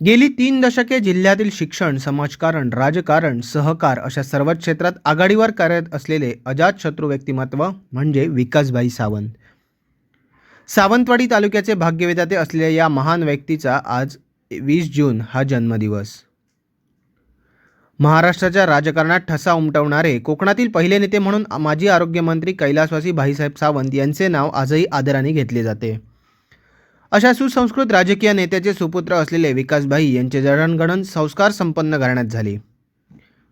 गेली तीन दशके जिल्ह्यातील शिक्षण समाजकारण राजकारण सहकार अशा सर्वच क्षेत्रात आघाडीवर कार्यरत असलेले अजातशत्रू व्यक्तिमत्व म्हणजे विकासभाई सावंत. सावंतवाडी तालुक्याचे भाग्यविधाते असलेल्या या महान व्यक्तीचा आज वीस जून हा जन्मदिवस. महाराष्ट्राच्या राजकारणात ठसा उमटवणारे कोकणातील पहिले नेते म्हणून माजी आरोग्यमंत्री कैलासवासी भाईसाहेब सावंत यांचे नाव आजही आदराने घेतले जाते. अशा सुसंस्कृत राजकीय नेत्याचे सुपुत्र असलेले विकासभाई यांचे जडणघडण संस्कार संपन्न घराण्यात झाली.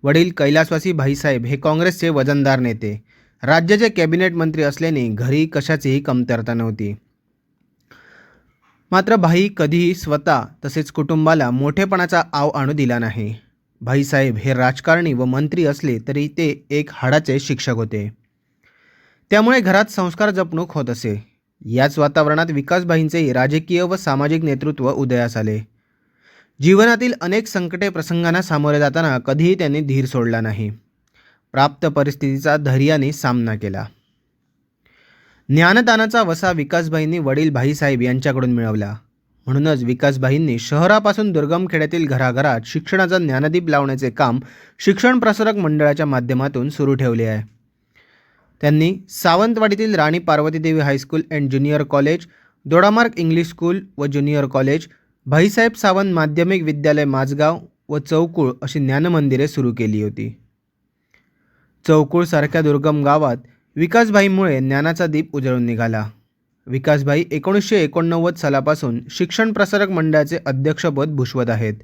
वडील कैलासवासी भाईसाहेब हे काँग्रेसचे वजनदार नेते. राज्याचे कॅबिनेट मंत्री असल्याने घरी कशाचीही कमतरता नव्हती. मात्र भाई कधीही स्वतः तसेच कुटुंबाला मोठेपणाचा आव आणू दिला नाही. भाईसाहेब हे राजकारणी व मंत्री असले तरी ते एक हाडाचे शिक्षक होते. त्यामुळे घरात संस्कार जपणूक होत असे. याच वातावरणात विकासभाईंचेही राजकीय व सामाजिक नेतृत्व उदयास आले. जीवनातील अनेक संकटे प्रसंगांना सामोरे जाताना कधीही त्यांनी धीर सोडला नाही. प्राप्त परिस्थितीचा धैर्याने सामना केला. ज्ञानदानाचा वसा विकासभाईंनी वडील भाईसाहेब यांच्याकडून मिळवला. म्हणूनच विकासभाईंनी शहरापासून दुर्गम खेड्यातील घराघरात शिक्षणाचा ज्ञानदीप लावण्याचे काम शिक्षण प्रसारक मंडळाच्या माध्यमातून सुरू ठेवले आहे. त्यांनी सावंतवाडीतील Rani Parvatidevi high school and junior college Dodamarg English school व ज्युनियर कॉलेज भाईसाहेब सावंत माध्यमिक विद्यालय माझगाव व चौकुळ अशी ज्ञानमंदिरे सुरू केली होती. चौकुळसारख्या दुर्गम गावात विकासभाईमुळे ज्ञानाचा दीप उजळून निघाला. विकासभाई एकोणीसशे एकोणनव्वद सालापासून शिक्षण प्रसारक मंडळाचे अध्यक्षपद भूषवत आहेत.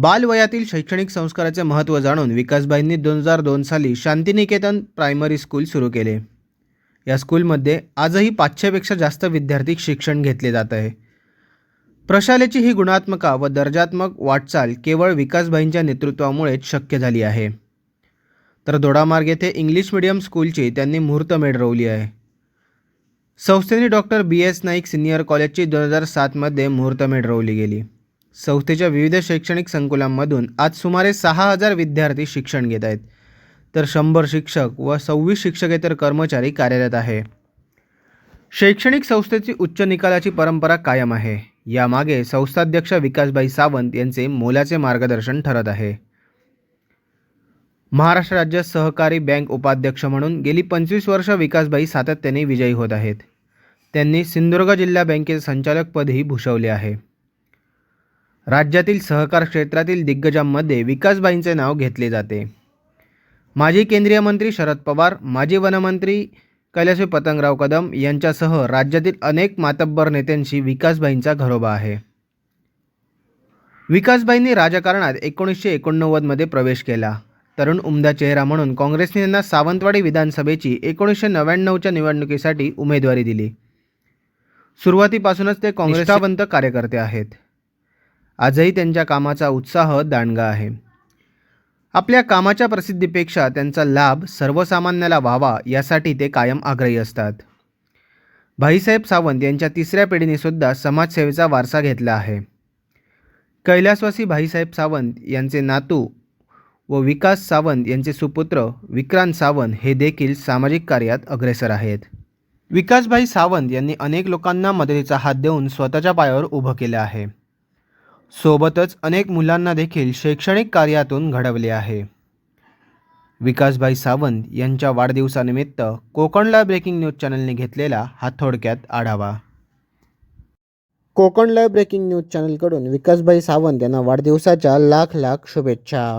बालवयातील शैक्षणिक संस्काराचे महत्त्व जाणून विकासभाईंनी दोन हजार दोन साली शांतिनिकेतन प्रायमरी स्कूल सुरू केले. या स्कूलमध्ये आजही पाचशेपेक्षा जास्त विद्यार्थी शिक्षण घेतले जात आहे. प्रशालेची ही गुणात्मका व दर्जात्मक वाटचाल केवळ विकासभाईंच्या नेतृत्वामुळेच शक्य झाली आहे. तर दोडामार्ग येथे इंग्लिश मिडियम स्कूलची त्यांनी मुहूर्तमेढ रोवली आहे. संस्थेने doctor B S Naik senior कॉलेजची दोन हजार सातमध्ये मुहूर्तमेढ रोवली गेली. संस्थेच्या विविध शैक्षणिक संकुलांमधून आज सुमारे सहा हजार विद्यार्थी शिक्षण घेत आहेत. तर शंभर शिक्षक व सव्वीस शिक्षकेतर कर्मचारी कार्यरत आहे. शैक्षणिक संस्थेची उच्च निकालाची परंपरा कायम आहे. यामागे संस्थाध्यक्ष विकासभाई सावंत यांचे मोलाचे मार्गदर्शन ठरत आहे. महाराष्ट्र राज्य सहकारी बँक उपाध्यक्ष म्हणून गेली पंचवीस वर्ष विकासभाई सातत्याने विजयी होत आहेत. त्यांनी सिंधुदुर्ग जिल्हा बँकेचे संचालकपदही भूषवले आहे. राज्यातील सहकार क्षेत्रातील दिग्गजांमध्ये विकासभाईंचे नाव घेतले जाते. माजी केंद्रीय मंत्री शरद पवार माजी वनमंत्री कैलासवी पतंगराव कदम यांच्यासह राज्यातील अनेक मातब्बर नेत्यांशी विकासभाईंचा घरोबा आहे. विकासभाईंनी राजकारणात एकोणीसशे एकोणनव्वदमध्ये प्रवेश केला. तरुण उमदा चेहरा म्हणून काँग्रेसने त्यांना सावंतवाडी विधानसभेची एकोणीसशे नव्याण्णवच्या निवडणुकीसाठी उमेदवारी दिली. सुरुवातीपासूनच ते काँग्रेसवंत कार्यकर्ते आहेत. आजही त्यांच्या कामाचा उत्साह दांडगा आहे. आपल्या कामाच्या प्रसिद्धीपेक्षा त्यांचा लाभ सर्वसामान्याला व्हावा यासाठी ते कायम आग्रही असतात. भाईसाहेब सावंत यांच्या तिसऱ्या पिढीनेसुद्धा समाजसेवेचा वारसा घेतला आहे. कैलासवासी भाईसाहेब सावंत यांचे नातू व विकास सावंत यांचे सुपुत्र विक्रांत सावंत हे देखील सामाजिक कार्यात अग्रेसर आहेत. विकासभाई सावंत यांनी अनेक लोकांना मदतीचा हात देऊन स्वतःच्या पायावर उभं केलं आहे. सोबतच अनेक मुलांना देखील शैक्षणिक कार्यातून घडवले आहे. विकासभाई सावंत यांच्या वाढदिवसानिमित्त कोकणला ब्रेकिंग न्यूज चॅनलने घेतलेला हा थोडक्यात आढावा. कोकण लाईव्ह ब्रेकिंग न्यूज चॅनलकडून विकासभाई सावंत यांना वाढदिवसाच्या लाख लाख शुभेच्छा.